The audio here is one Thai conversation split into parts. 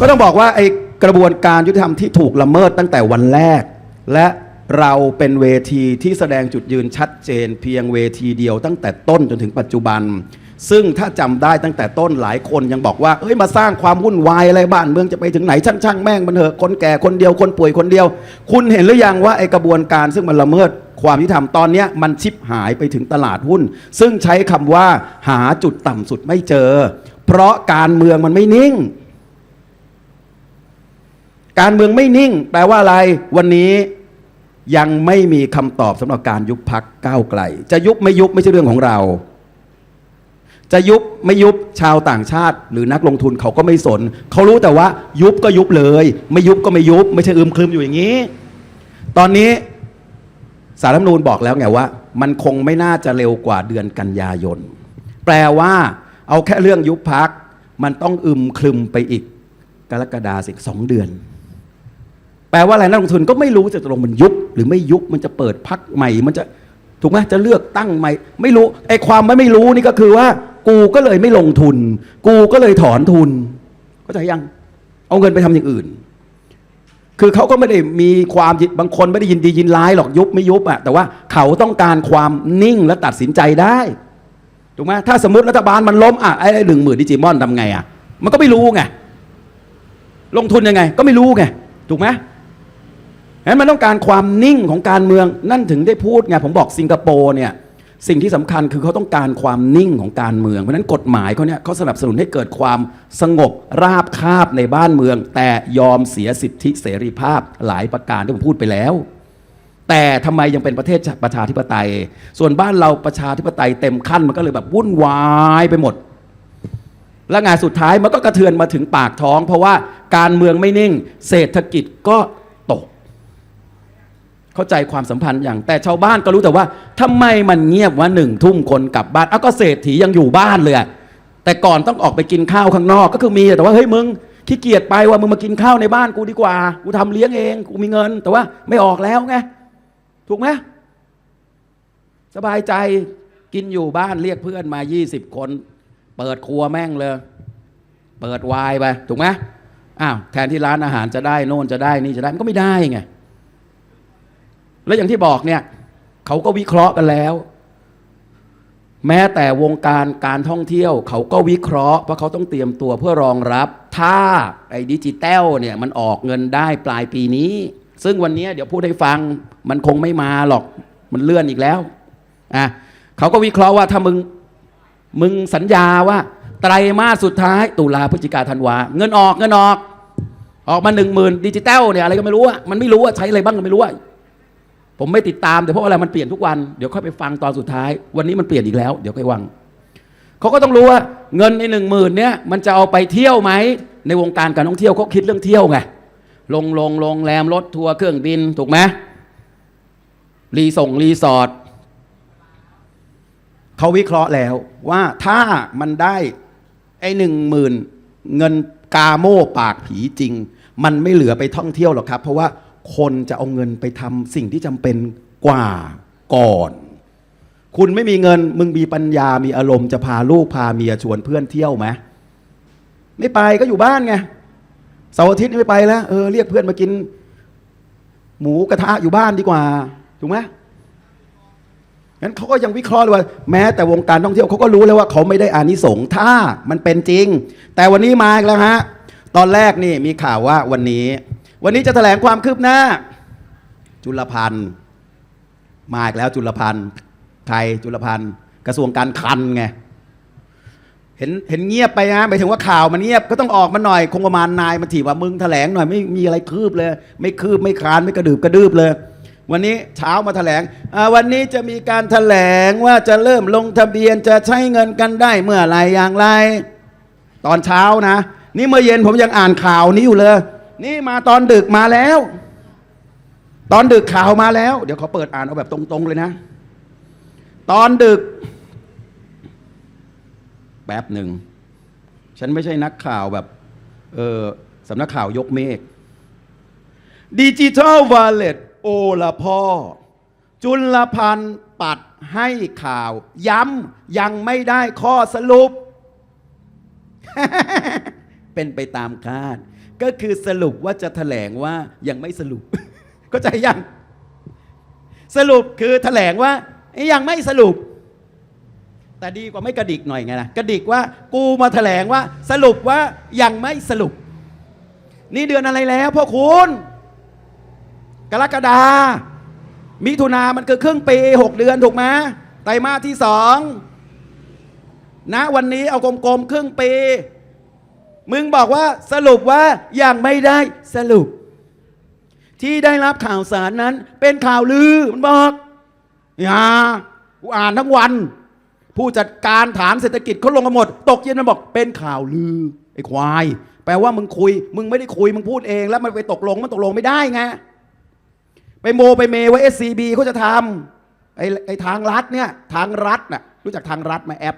ก็ต้องบอกว่าไอ้กระบวนการยุติธรรมที่ถูกละเมิดตั้งแต่วันแรก และเราเป็นเวทีที่แสดงจุดยืนชัดเจน เพียงเวทีเดียวตั้งแต่ต้นจนถึงปัจจุบัน ซึ่งถ้าจำได้ตั้งแต่ต้นหลายคนยังบอกว่าเฮ้ยมาสร้างความวุ่นวายอะไรบ้านเมืองจะไปถึงไหนช่างช่างๆแม่งมันเถอะคนแก่คนเดียวคนป่วยคนเดียว คุณเห็นหรือยังว่าไอ้กระบวนการซึ่งมันละเมิดความยุติธรรมตอนนี้มันชิบหายไปถึงตลาดหุ้น ซึ่งใช้คำว่าหาจุดต่ำสุดไม่เจอ เพราะการเมืองมันไม่นิ่ง การเมืองไม่นิ่ง แปลว่าอะไร วันนี้ยังไม่มีคำตอบสำหรับการยุบพักก้าวไกล จะยุบไม่ยุบไม่ใช่เรื่องของเรา จะยุบไม่ยุบชาวต่างชาติ หรือนักลงทุนเขาก็ไม่สน เขารู้แต่ว่า ยุบก็ยุบเลย ไม่ยุบก็ไม่ยุบ ไม่ใช่อึมครึมอยู่อย่างนี้ ตอนนี้สารรัฐมนูญบอกแล้วไงว่า มันคงไม่น่าจะเร็วกว่าเดือนกันยายน แปลว่า เอาแค่เรื่องยุบพัก มันต้องอึมครึมไปอีกกรกฎาสิสองเดือน แปลว่าอะไรนักลงทุนก็ไม่รู้จะตกลงมันยุบหรือไม่ยุบมันจะเปิดพักใหม่ มันจะถูกไหมจะเลือกตั้งใหม่ ไม่รู้ไอ้ความไม่ไม่รู้นี่ก็คือว่า กูก็เลยไม่ลงทุน กูก็เลยถอนทุนเข้าใจยังเอาเงินไปทำอย่างอื่น คือเขาก็ไม่ได้มีความบางคนไม่ได้ยินดียินร้ายหรอกยุบไม่ยุบอะแต่ว่าเขาต้องการความนิ่งและตัดสินใจได้ถูกไหมถ้าสมมติรัฐบาลมันล้มอะไอ้หนึ่งหมื่นดิจิมอนทำไงอะมันก็ไม่รู้ไงลงทุนยังไง ก็ไม่รู้ไงถูกไหม งั้นมันต้องการความนิ่งของการเมืองนั่นถึงได้พูดไงผมบอกสิงคโปร์เนี่ยสิ่งที่สำคัญคือเขาต้องการความนิ่งของการเมือง เพราะฉะนั้นกฎหมายเขาเนี่ยเขาสนับสนุนให้เกิดความสงบราบคาบในบ้านเมือง แต่ยอมเสียสิทธิเสรีภาพหลายประการที่ผมพูดไปแล้ว แต่ทำไมยังเป็นประเทศประชาธิปไตย ส่วนบ้านเราประชาธิปไตยเต็มขั้นมันก็เลยแบบวุ่นวายไปหมด และงานสุดท้ายมันก็กระเทือนมาถึงปากท้อง เพราะว่าการเมืองไม่นิ่ง เศรษฐกิจก็ เข้าใจความสัมพันธ์อย่างแต่ชาวบ้านก็รู้แต่ว่าทำไมมันเงียบว่าหนึ่งทุ่มคนกลับบ้านอ้าวก็เศรษฐียังอยู่บ้านเลยแต่ก่อนต้องออกไปกินข้าวข้างนอกก็คือมีแต่ว่าเฮ้ยมึงขี้เกียจไปว่ามึงมากินข้าวในบ้านกูดีกว่า กูทำเลี้ยงเอง กูมีเงิน แต่ว่าไม่ออกแล้วไง ถูกไหมสบายใจกินอยู่บ้านเรียกเพื่อนมา 20 คน เปิดครัวแม่งเลย เปิดวน์ไป ถูกไหมอ้าวแทนที่ร้านอาหารจะได้โน่นจะได้นี่จะได้ มันก็ไม่ได้ไง แล้วอย่างที่บอกเนี่ยเขาก็วิเคราะห์กันแล้ว แม้แต่วงการการท่องเที่ยว เขาก็วิเคราะห์เพราะเขาต้องเตรียมตัวเพื่อรองรับ ถ้าไอ้ดิจิตอลเนี่ยมันออกเงินได้ปลายปีนี้ ซึ่งวันนี้เดี๋ยวพูดให้ฟังมันคงไม่มาหรอกมันเลื่อนอีกแล้วอะเขาก็วิเคราะห์ว่าถ้ามึงมึงสัญญาว่าไตรมาสสุดท้ายตุลาพฤศจิกาธันวาเงินออกเงินออก ออกมาหนึ่งหมื่นดิจิตอลเนี่ยอะไรก็ไม่รู้อะมันไม่รู้ว่าใช้อะไรบ้างก็ไม่รู้อะ ผมไม่ติดตามแต่เพราะอะไรมันเปลี่ยนทุกวันเดี๋ยวค่อยไปฟังตอนสุดท้าย วันนี้มันเปลี่ยนอีกแล้ว เดี๋ยวค่อยวังเขาก็ต้องรู้ว่าเงินในหนึ่งหมื่นเนี่ยมันจะเอาไปเที่ยวไหมในวงการการท่องเที่ยวเขาคิดเรื่องเที่ยวไงลงลงโรงแรมรถทัวร์เครื่องบินถูกไหมรีส่งรีสอร์ทเขาวิเคราะห์แล้วว่าถ้ามันได้ไอ้หนึ่งหมื่นเงินกาโม่ปากผีจริง มันไม่เหลือไปท่องเที่ยวหรอกครับ เพราะว่า คนจะเอาเงินไปทำสิ่งที่จำเป็นกว่าก่อน คุณไม่มีเงินมึงมีปัญญามีอารมณ์จะพาลูกพาเมียชวนเพื่อนเที่ยวไหมไม่ไปก็อยู่บ้านไงเสาร์อาทิตย์นี่ไม่ไปแล้วเออเรียกเพื่อนมากิน หมูกระทะอยู่บ้านดีกว่าถูกไหมงั้นเขาก็ยังวิเคราะห์เลยว่า แม้แต่วงการท่องเที่ยวเขาก็รู้แล้วว่าเขาไม่ได้อานิสงส์ถ้ามันเป็นจริง แต่วันนี้มาอีกแล้วฮะตอนแรกนี่มีข่าวว่าวันนี้ วันนี้จะแถลงความคืบหน้า จุลพันธ์มาอีกแล้วจุลพันธ์ใครจุลพันธ์กระทรวงการคลังไงเห็นเห็นเงียบไปนะหมายถึงว่าข่าวมันเงียบก็ต้องออกมาหน่อย คงประมาณนายมาถีบว่ามึงแถลงหน่อยไม่มีอะไรคืบเลย ไม่คืบไม่คลานไม่กระดืบกระดืบเลย วันนี้เช้ามาแถลงวันนี้จะมีการแถลงว่าจะเริ่มลงทะเบียนจะใช้เงินกันได้เมื่อไรอย่างไร ตอนเช้านะ นี่เมื่อเย็นผมยังอ่านข่าวนี้อยู่เลย นี่มาตอนดึกมาแล้ว ตอนดึกข่าวมาแล้ว เดี๋ยวเขาเปิดอ่านเอาแบบตรง ๆ เลยนะ ตอนดึก แป๊บหนึ่ง ฉันไม่ใช่นักข่าวแบบ เออสำนักข่าวยกเมฆดิจิทัลวอลเล็ตโอละพ่อ จุลพันธ์ปัดให้ข่าว ย้ำยังไม่ได้ข้อสรุป เป็นไปตามคาด ก็คือสรุปว่าจะแถลงว่ายังไม่สรุปเข้าใจยัง สรุปคือแถลงว่ายังไม่สรุป แต่ดีกว่าไม่กระดิกหน่อยไงนะกระดิกว่ากูมาแถลงว่า สรุปว่ายังไม่สรุป นี่เดือนอะไรแล้วพ่อคุณกรกฎามิถุนามันคือครึ่งปีหกเดือนถูกไหมไตรมาสที่สองนะวันนี้เอากลมๆครึ่งปี มึงบอกว่าสรุปว่ายังไม่ได้สรุป ที่ได้รับข่าวสารนั้น เป็นข่าวลือมันบอกอย่ากูอ่านทั้งวัน ผู้จัดการฐานเศรษฐกิจเขาลงกันหมด ตกเย็นมันบอกเป็นข่าวลือไอ้ควาย แปลว่ามึงคุย มึงไม่ได้คุยมึงพูดเอง แล้วมันไปตกลงมันตกลงไม่ได้ไงไปโมไปเมว่า SCB เขาจะทำไอ้ไอ้ทางรัฐเนี่ยทางรัฐน่ะรู้จักทางรัฐไหมแอป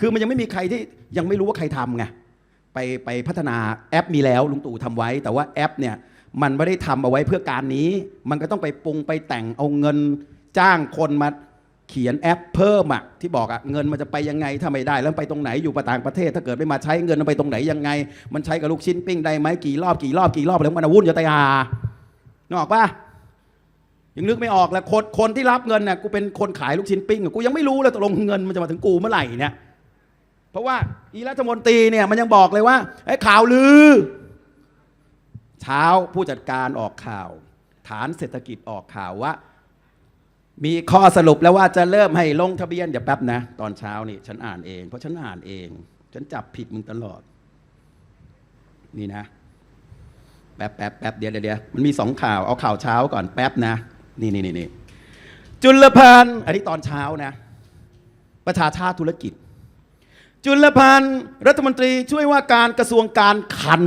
คือมันยังไม่มีใครที่ยังไม่รู้ว่าใครทำไง ไปไปพัฒนาแอปมีแล้วลุงตู่ทำไว้ แต่ว่าแอปเนี่ยมันไม่ได้ทำเอาไว้เพื่อการนี้ มันก็ต้องไปปรุงไปแต่งเอาเงินจ้างคนมาเขียนแอปเพิ่มอะที่บอกอะเงินมันจะไปยังไงถ้าไม่ได้ แล้วไปตรงไหนอยู่ต่างประเทศ ถ้าเกิดไม่มาใช้เงินมันไปตรงไหนยังไง มันใช้กับลูกชิ้นปิ้งได้ไหมกี่รอบกี่รอบกี่รอบแล้วมันวุ่นจะตายหานกออกปะยังนึกไม่ออกแล้วคนคนที่รับเงินเนี่ยกูเป็นคนขายลูกชิ้นปิ้งกูยังไม่รู้เลยตกลงเงินมันจะมาถึงกูเมื่อไหร่เนี่ย เพราะว่าอีรัฐมนตรีเนี่ยมันยังบอกเลยว่าไอ้ข่าวลือ เช้าผู้จัดการออกข่าว ฐานเศรษฐกิจออกข่าวว่า มีข้อสรุปแล้วว่าจะเริ่มให้ลงทะเบียนเดี๋ยวแป๊บนะ ตอนเช้านี่ฉันอ่านเอง เพราะฉันอ่านเอง ฉันจับผิดมึงตลอด นี่นะ แป๊บแป๊บแป๊บเดี๋ยวเดี๋ยวเดี๋ยวมันมีสองข่าวเอาข่าวเช้าก่อนแป๊บนะ นี่นี่นี่นี่จุลพันธ์อันนี้ตอนเช้านะ ประชาชาติธุรกิจ จุลพันธ์รัฐมนตรีช่วยว่าการกระทรวงการคลัง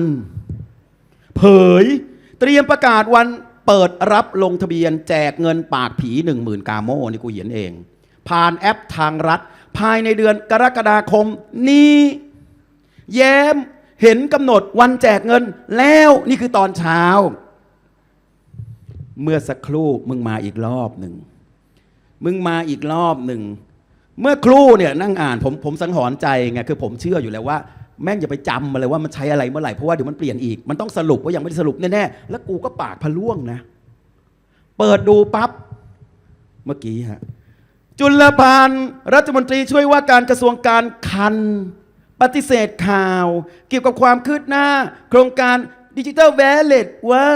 เผย เตรียมประกาศวันเปิดรับลงทะเบียนแจกเงินปากผี 1 0,000 กาโมนี่กูเขียนเอง ผ่านแอปทางรัฐ ภายในเดือนกรกฎาคมนี้ แย้มเห็นกำหนดวันแจกเงินแล้วนี่คือตอนเช้า เมื่อสักครู่มึงมาอีกรอบหนึ่ง มึงมาอีกรอบหนึ่ง เมื่อครู่เนี่ยนั่งอ่านผมผมสังหรณ์ใจไงคือผมเชื่ออยู่แล้วว่าแม่งอย่าไปจำมาเลยว่ามันใช้อะไรเมื่อไหร่เพราะว่าเดี๋ยวมันเปลี่ยนอีก มันต้องสรุปว่ายังไม่ได้สรุปแน่ๆแล้วกูก็ปากพะล่วงนะ เปิดดูปั๊บเมื่อกี้ฮะจุลพันธ์รัฐมนตรีช่วยว่าการกระทรวงการคลังปฏิเสธข่าว เกี่ยวกับความคืบหน้า โครงการดิจิ t a ล w ว l เลตว่า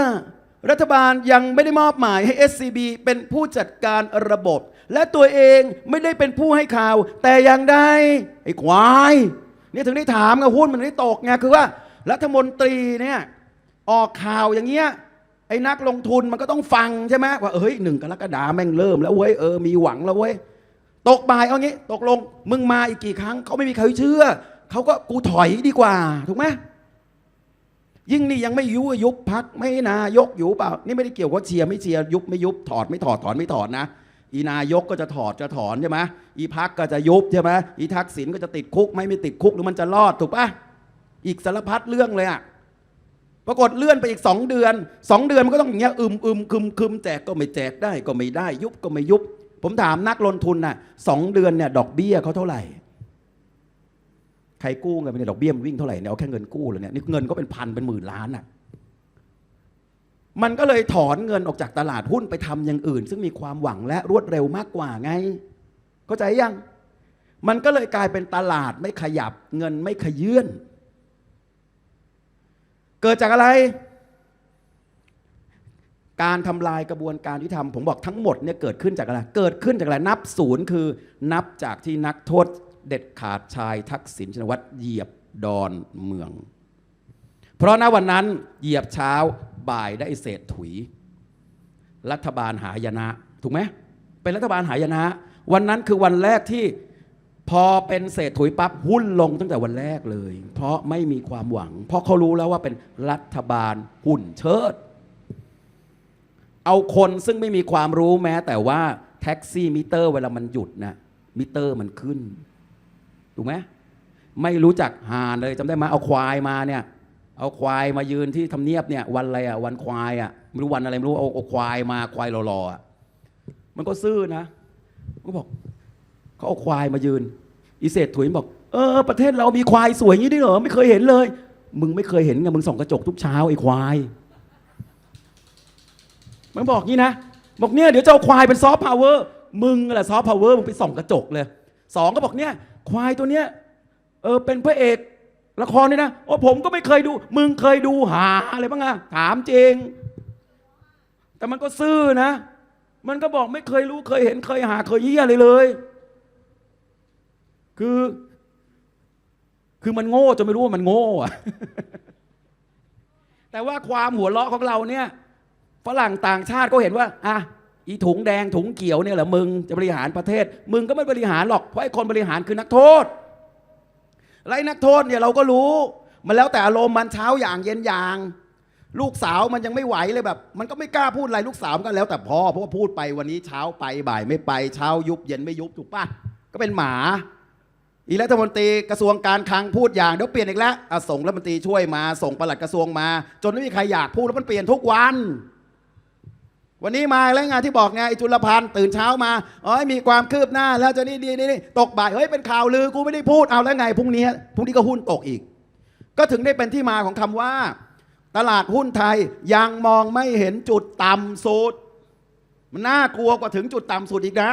รัฐบาลยังไม่ได้มอบหมายให้ SCB เป็นผู้จัดการระบบ และตัวเองไม่ได้เป็นผู้ให้ข่าว แต่อยังได้ไอ้ควายเนี่ยถึงได้ถามไงหุ้นมันได้ตกไงคือว่า รัฐมนตรีเนี่ยออกข่าวอย่างเงี้ยไอ้นักลงทุนมันก็ต้องฟังใช่ไหมว่าเฮ้ยหนึ่งกรกฎาแม่งเริ่มแล้วเว้ยเออมีหวังแล้วเว้ยตกบ่ายเอางี้ ตกลงมึงมาอีกกี่ครั้งเขาไม่มีใครเชื่อเขาก็กูถอยดีกว่า ถูกไหมยิ่งนี่ยังไม่ยุบยุบพักไม่นายกอยู่เปล่า นี่ไม่ได้เกี่ยวกับเชียร์ไม่เชียร์ยุบไม่ยุบถอดไม่ถอดถอนไม่ถอดนะ อีนายกก็จะถอดจะถอนใช่ไหมอีพักก็จะยุบใช่ไหมอีทักษิณก็จะติดคุกไม่ไม่ติดคุกหรือมันจะรอดถูกปะอีกสารพัดเรื่องเลยอะปรากฏเลื่อนไปอีกสองเดือนสองเดือนมันก็ต้องอย่างเงี้ยอึมอึมคึมคึมแจกก็ไม่แจกได้ก็ไม่ได้ ยุบก็ไม่ยุบ ผมถามนักลงทุนน่ะสองเดือนเนี่ยดอกเบี้ยเขาเท่าไหร่ ใครกู้เงินไปเนี่ยดอกเบี้ยมันวิ่งเท่าไหร่เนี่ยเอาแค่เงินกู้เลยเนี่ยนี่เงินก็เป็นพันเป็นหมื่นล้านอะ มันก็เลยถอนเงินออกจากตลาดหุ้นไปทำอย่างอื่น ซึ่งมีความหวังและรวดเร็วมากกว่าไง เข้าใจยัง มันก็เลยกลายเป็นตลาดไม่ขยับเงินไม่ขยื่นเกิดจากอะไร การทำลายกระบวนการยุติธรรมผมบอกทั้งหมดเนี่ยเกิดขึ้นจากอะไร เกิดขึ้นจากอะไรนับศูนย์คือ นับจากที่นักโทษเด็ดขาดชายทักษิณชินวัตรเหยียบดอนเมือง เพราะณวันนั้นเหยียบเช้า บายได้เศษถุย รัฐบาลหายนะ ถูกไหมเป็นรัฐบาลหายนะ วันนั้นคือวันแรกที่พอเป็นเศษถุยปั๊บหุ้นลงตั้งแต่วันแรกเลย เพราะไม่มีความหวัง เพราะเขารู้แล้วว่าเป็นรัฐบาลหุ่นเชิด เอาคนซึ่งไม่มีความรู้แม้ แต่ว่าแท็กซี่มิเตอร์เวลามันหยุดนะมิเตอร์มันขึ้น ถูกไหมไม่รู้จักหานเลยจำได้ไหมเอาควายมาเนี่ย เอาควายมายืนที่ทำเนียบเนี่ยวันอะไรอะวันควายอะไม่รู้วันอะไรไม่รู้เอาเอาควายมาควายรอๆอะมันก็ซื่อนะมันก็บอกเขาเอาควายมายืนอีเศษถุยบอกเออประเทศเรามีควายสวยอย่างนี้ด้วยเหรอไม่เคยเห็นเลย มึงไม่เคยเห็นไงมึงส่องกระจกทุกเช้าไอ้ควายมันบอกงี้นะบอกเนี่ยเดี๋ยวจะเอาควายเป็นซอฟต์พาวเวอร์มึงแหละซอฟต์พาวเวอร์มึงไปส่องกระจกเลยสองก็บอกเนี่ยควายตัวเนี้ยเออเป็นพระเอก ละครนี่นะโอ้ผมก็ไม่เคยดู มึงเคยดูหาอะไรบ้างอะถามจริง แต่มันก็ซื่อนะ มันก็บอกไม่เคยรู้เคยเห็นเคยหาเคยเยี่ยอะไรเลย คือ คือมันโง่จนไม่รู้ว่ามันโง่อะแต่ว่าความหัวเราะของเราเนี่ยฝรั่งต่างชาติก็เห็นว่าอะอีถุงแดงถุงเขียวเนี่ยเหรอมึงจะบริหารประเทศ มึงก็ไม่บริหารหรอกเพราะไอ้คนบริหารคือนักโทษ ไรนักโทษเนี่ยเราก็รู้ มันแล้วแต่อารมณ์มันเช้าอย่างเย็นอย่าง ลูกสาวมันยังไม่ไหวเลยแบบ มันก็ไม่กล้าพูดอะไรลูกสาวมันก็แล้วแต่พ่อเพราะว่าพูดไปวันนี้เช้าไปบ่ายไม่ไปเช้ายุบเย็นไม่ยุบถูกปะก็เป็นหมา อีรัฐมนตรีกระทรวงการคลังพูดอย่างเดี๋ยวเปลี่ยนอีกแล้วส่งรัฐมนตรีช่วยมาส่งปลัดกระทรวงมา จนไม่มีใครอยากพูดแล้วมันเปลี่ยนทุกวัน วันนี้มาแล้วงานที่บอกไงไอจุลพันธ์ตื่นเช้ามาเอ้ยมีความคืบหน้า แล้วจะนี่นี่นี่ตกบ่ายเฮ้ยเป็นข่าวลือกูไม่ได้พูดเอาแล้วไงพรุ่งนี้พรุ่งนี้ก็หุ้นตกอีก ก็ถึงได้เป็นที่มาของคำว่า ตลาดหุ้นไทยยังมองไม่เห็นจุดต่ำสุด มันน่ากลัวกว่าถึงจุดต่ำสุดอีกนะ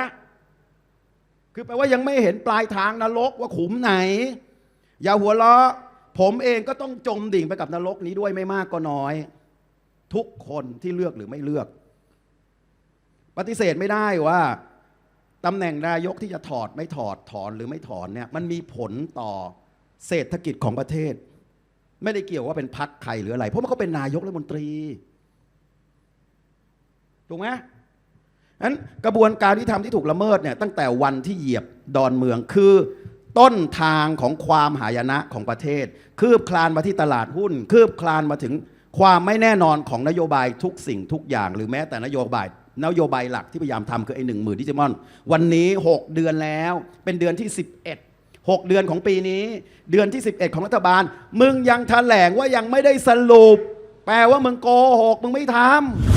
คือแปลว่ายังไม่เห็นปลายทางนรกว่าขุมไหน อย่าหัวเราะผมเองก็ต้องจมดิ่งไปกับนรกนี้ด้วยไม่มากก็น้อย ทุกคนที่เลือกหรือไม่เลือก ปฏิเสธไม่ได้ว่าตำแหน่งนายกที่จะถอดไม่ถอดถอนหรือไม่ถอนเนี่ยมันมีผลต่อเศรษฐกิจของประเทศ ไม่ได้เกี่ยวว่าเป็นพักใครหรืออะไร เพราะว่าเขาเป็นนายกรัฐมนตรีถูกไหมนั้นกระบวนการที่ทำที่ถูกละเมิดเนี่ยตั้งแต่วันที่เหยียบดอนเมืองคือ ต้นทางของความหายนะของประเทศ คืบคลานมาที่ตลาดหุ้น คืบคลานมาถึงความไม่แน่นอนของนโยบายทุกสิ่งทุกอย่าง หรือแม้แต่นโยบาย นโยบายหลักที่พยายามทำคือไอ้หนึ่งหมื่นดิจิมอน วันนี้ 6 เดือนแล้วเป็นเดือนที่ 11 6 เดือนของปีนี้ เดือนที่ 11 ของรัฐบาล มึงยังแถลงว่ายังไม่ได้สรุป แปลว่ามึงโกหกมึงไม่ทำ